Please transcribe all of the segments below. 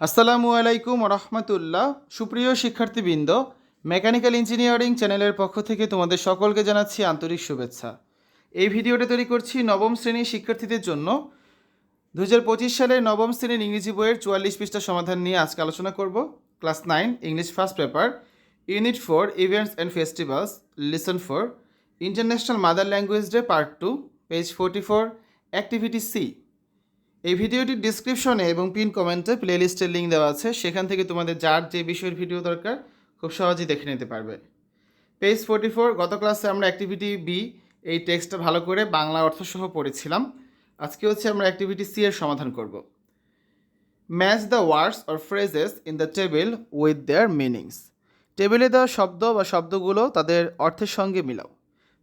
আসসালামু আলাইকুম রহমতুল্লাহ সুপ্রিয় শিক্ষার্থীবৃন্দ, মেকানিক্যাল ইঞ্জিনিয়ারিং চ্যানেলের পক্ষ থেকে তোমাদের সকলকে জানাচ্ছি আন্তরিক শুভেচ্ছা। এই ভিডিওটা তৈরি করছি নবম শ্রেণির শিক্ষার্থীদের জন্য। দু হাজার পঁচিশ সালের নবম শ্রেণির ইংরেজি বইয়ের চুয়াল্লিশ পৃষ্ঠা সমাধান নিয়ে আজকে আলোচনা করব। Class nine, English first paper, unit four, events and festivals lesson four, international mother language day part two, page forty four, activity C. এই ভিডিওটির ডিসক্রিপশনে এবং পিন কমেন্টে প্লেলিস্টের লিঙ্ক দেওয়া আছে। সেখান থেকে তোমাদের যার যে বিষয়ের ভিডিও দরকার, খুব সহজেই দেখে নিতে পারবে। পেজ ফোর্টি ফোর গত ক্লাসে আমরা অ্যাক্টিভিটি বি এই টেক্সটটা ভালো করে বাংলা অর্থসহ পড়েছিলাম। আজকে হচ্ছে আমরা অ্যাক্টিভিটি সি এর সমাধান করব। Match the words or phrases in the table with their meanings টেবিলে দেওয়া শব্দ বা শব্দগুলো তাদের অর্থের সঙ্গে মিলাও।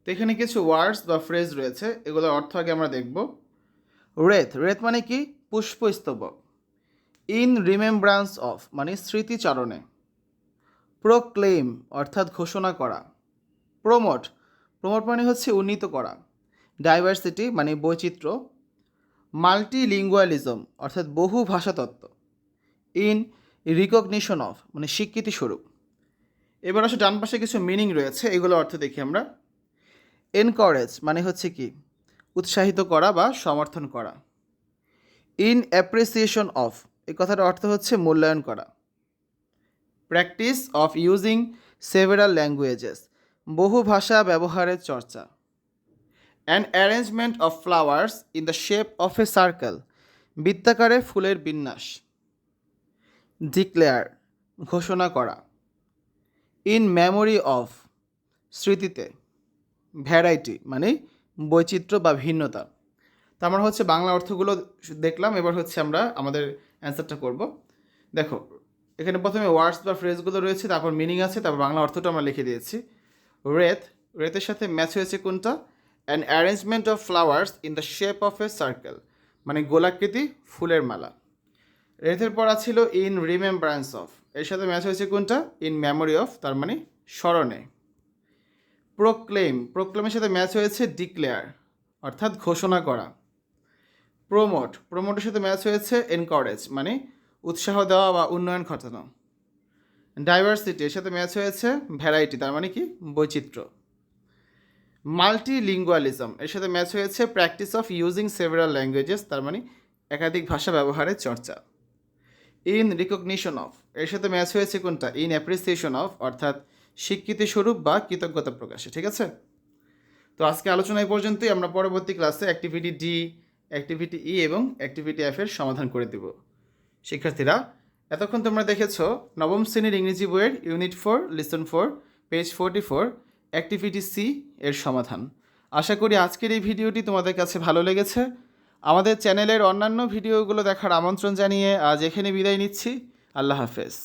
তো এখানে কিছু ওয়ার্ডস বা ফ্রেজ রয়েছে। এগুলোর অর্থ আগে আমরা দেখব। রেথ রেথ মানে কি? পুষ্পস্তবক। ইন রিমেম্ব্রান্স অফ মানে স্মৃতিচারণে। প্রোক্লেম অর্থাৎ ঘোষণা করা। প্রমোট প্রমোট মানে হচ্ছে উন্নীত করা। ডাইভার্সিটি মানে বৈচিত্র্য। মাল্টিলিঙ্গুয়ালিজম অর্থাৎ বহু ভাষাতত্ত্ব। ইন রিকগনিশন অফ মানে স্বীকৃতি স্বরূপ এবার আসলে ডান পাশে কিছু মিনিং রয়েছে এগুলো অর্থ দেখি আমরা। এনকারেজ মানে হচ্ছে কি? উৎসাহিত করা বা সমর্থন করা। ইন অ্যাপ্রিসিয়েশন অফ এই কথাটার অর্থ হচ্ছে মূল্যায়ন করা। Practice of using several languages বহু ভাষা ব্যবহারের চর্চা। And arrangement of flowers in the shape of a circle বৃত্তাকারে ফুলের বিন্যাস। ডিক্লেয়ার ঘোষণা করা। ইন মেমোরি অফ স্মৃতিতে। ভ্যারাইটি মানে বৈচিত্র্য বা ভিন্নতা। তো আমরা হচ্ছে বাংলা অর্থগুলো দেখলাম, এবার হচ্ছে আমরা আমাদের অ্যান্সারটা করব। দেখো, এখানে প্রথমে ওয়ার্ডস বা ফ্রেজগুলো রয়েছে, তারপর মিনিং আছে, তারপর বাংলা অর্থটা আমরা লিখে দিয়েছি। রেথ রেথের সাথে ম্যাচ হয়েছে কোনটা? An arrangement of flowers in the shape of a circle মানে গোলাকৃতি ফুলের মালা। রেথের পড়া ছিল ইন রিমেম্বারেন্স অফ এর সাথে ম্যাচ হয়েছে কোনটা? ইন মেমোরি অফ তার মানে স্মরণে। প্রোক্লেম প্রোক্লেমের সাথে ম্যাচ হয়েছে ডিক্লেয়ার অর্থাৎ ঘোষণা করা। প্রোমোট প্রোমোটের সাথে ম্যাচ হয়েছে এনকারেজ মানে উৎসাহ দেওয়া বা উন্নয়ন ঘটানো। ডাইভার্সিটি এর সাথে ম্যাচ হয়েছে ভ্যারাইটি তার মানে কি? বৈচিত্র্য। মাল্টিলিঙ্গুয়ালিজম এর সাথে ম্যাচ হয়েছে practice of using several languages তার মানে একাধিক ভাষা ব্যবহারের চর্চা। ইন রিকগনিশন অফ এর সাথে ম্যাচ হয়েছে কোনটা? ইন অ্যাপ্রিসিয়েশন অফ অর্থাৎ স্বীকৃতি স্বরূপ বা কৃতজ্ঞতা প্রকাশে, ঠিক আছে? তো আজকে আলোচনা এই পর্যন্তই। আমরা পরবর্তী ক্লাসে অ্যাক্টিভিটি ডি অ্যাক্টিভিটি ই এবং অ্যাক্টিভিটি এফ এর সমাধান করে দেব। শিক্ষার্থীরা, এতক্ষণ তোমরা দেখেছ নবম শ্রেণির ইংরেজি বইয়ের unit four lesson four page forty four activity C এর সমাধান। আশা করি আজকের এই ভিডিওটি তোমাদের কাছে ভালো লেগেছে। আমাদের চ্যানেলের অন্যান্য ভিডিওগুলো দেখার আমন্ত্রণ জানিয়ে আজ এখানে বিদায় নিচ্ছি। আল্লাহ হাফেজ।